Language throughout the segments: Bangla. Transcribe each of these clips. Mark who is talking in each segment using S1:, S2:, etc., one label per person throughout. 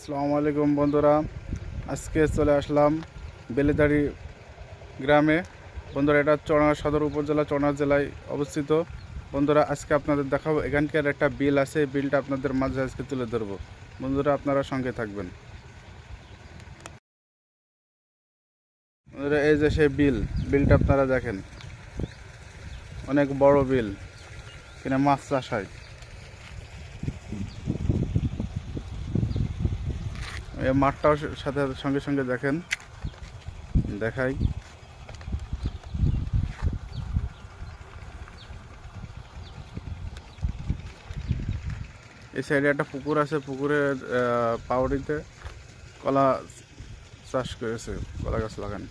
S1: আসসালামু আলাইকুম বন্ধুরা। আজকে চলে আসলাম বেলেদারি গ্রামে। বন্ধুরা, এটা চড়া সদর উপজেলা, চড়া জেলায় অবস্থিত। বন্ধুরা, আজকে আপনাদের দেখাবো, এখানকার একটা বিল আছে বিলটা আপনাদের মাঝে আজকে তুলে ধরবো। বন্ধুরা, আপনারা সঙ্গে থাকবেন। বন্ধুরা, এই যে সেই বিল, বিলটা আপনারা দেখেন। অনেক বড় বিল, এখানে মাছ চাষ হয়। মাঠটাও সাথে সঙ্গে সঙ্গে দেখেন। দেখাই। এই সাইডে একটা পুকুর আছে পুকুরের পাউরিতে কলা চাষ করেছে, কলা গাছ লাগান।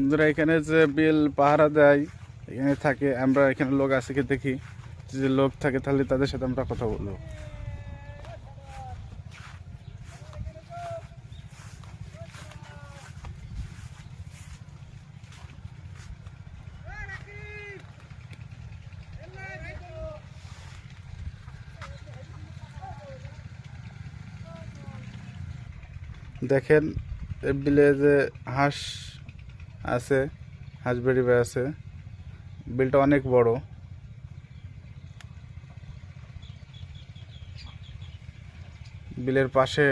S1: বন্ধুরা এখানে যে বিল, পাহারা দেয়, এখানে থাকে, আমরা এখানে লোক আছে কি দেখি যে লোক থাকে তাহলে তাদের সাথে আমরা কথা বলব। দেখেন বিলে যে হাঁস আছে হাঁস বেড়িবে আছে। বিলটা অনেক বড়। বিলের পাশে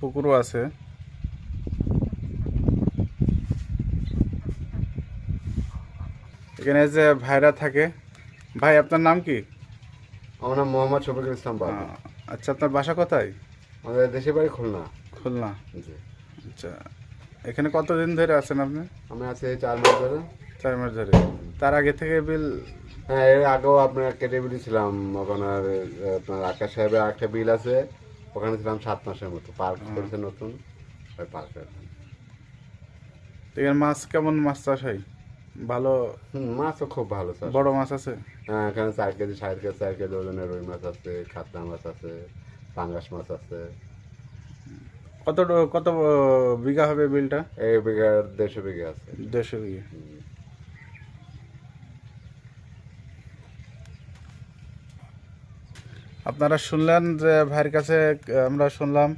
S1: পুকুরও আছে। এখানে যে ভাইরা থাকে ভাই আপনার নাম কি?
S2: আমার নাম মোহাম্মদ শফিকুল ইসলাম বাবু।
S1: আচ্ছা আপনার বাসা কোথায়?
S2: আমাদের দেশের বাড়ি খুলনা।
S1: খুলনা।
S2: জি।
S1: আচ্ছা। এখানে কতদিন ধরে আছেন আপনি?
S2: আমি আছি এই চার মাস ধরে।
S1: চার মাস ধরে। তার আগে থেকে বিল
S2: হ্যাঁ এর আগেও আপনার কেটে ছিলাম ওখানে আপনার আকাশ সাহেবের একটা বিল আছে। ওখানে ছিলাম সাত মাসের মতো। পার্ক করেছে নতুন। ওই পার্কে
S1: এখানে মাছ কেমন মাছ চাষ হয়? ভালো?
S2: মাছও খুব ভালো স্যার
S1: বড় মাছ আছে?
S2: হ্যাঁ এখানে চার কেজি ষাট কেজি চার কেজি ওজনের রুই মাছ আছে কাতলা মাছ আছে পাঙ্গাস মাছ আছে।
S1: কত কত বিঘা হবে বিলটা?
S2: এই বিঘার দেড়শো বিঘা আছে।
S1: দেড়শো বিঘা। আপনারা শুনলেন যে ভাইয়ের কাছে আমরা শুনলাম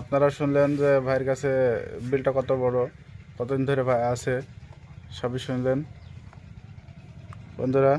S1: আপনারা শুনলেন যে ভাইয়ের কাছে বিলটা কত বড় কতদিন ধরে ভাই আছে সবই শুনলেন। বন্ধুরা